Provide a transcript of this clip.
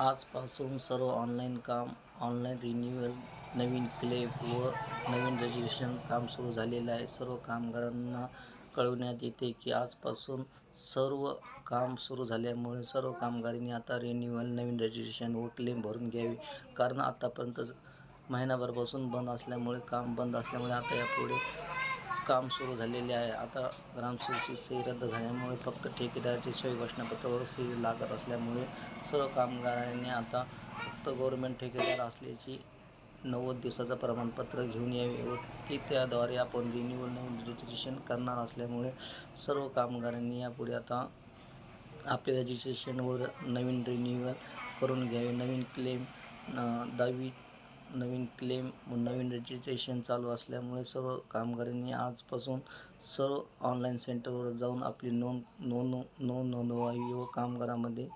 आजपासून सर्व ऑनलाईन काम ऑनलाईन रिन्युअल नवीन क्लेम व नवीन रजिस्ट्रेशन काम सुरू झालेलं आहे. सर्व कामगारांना कळवण्यात येते की आजपासून सर्व काम सुरू झाल्यामुळे सर्व कामगारांनी आता रिन्युअल नवीन रजिस्ट्रेशन व क्लेम भरून घ्यावी. कारण आतापर्यंत महिनाभरपासून बंद असल्यामुळे काम बंद असल्यामुळे आता यापुढे काम सुरू झालेले आहे. आता ग्रामसेवकची सही रद्द झाल्यामुळे फक्त ठेकेदाराची सही घोषणापत्रावर सही लागत असल्यामुळे सर्व कामगारांनी आता फक्त गव्हर्मेंट ठेकेदार असल्याची नव्वद दिवसाचं प्रमाणपत्र घेऊन यावे. व ते त्याद्वारे आपण रिन्यूअल नवीन रजिस्ट्रेशन करणार असल्यामुळे सर्व कामगारांनी यापुढे आता आपले रजिस्ट्रेशनवर नवीन रिन्यूअल करून घ्यावे. नवीन क्लेम दहावी नवीन क्लेम नवीन रजिस्ट्रेशन चालू असल्यामुळे सर्व कामगारांनी आजपासून सर्व ऑनलाईन सेंटरवर जाऊन आपली नोंद नोंद नोंद नोंदवावी व कामगारामध्ये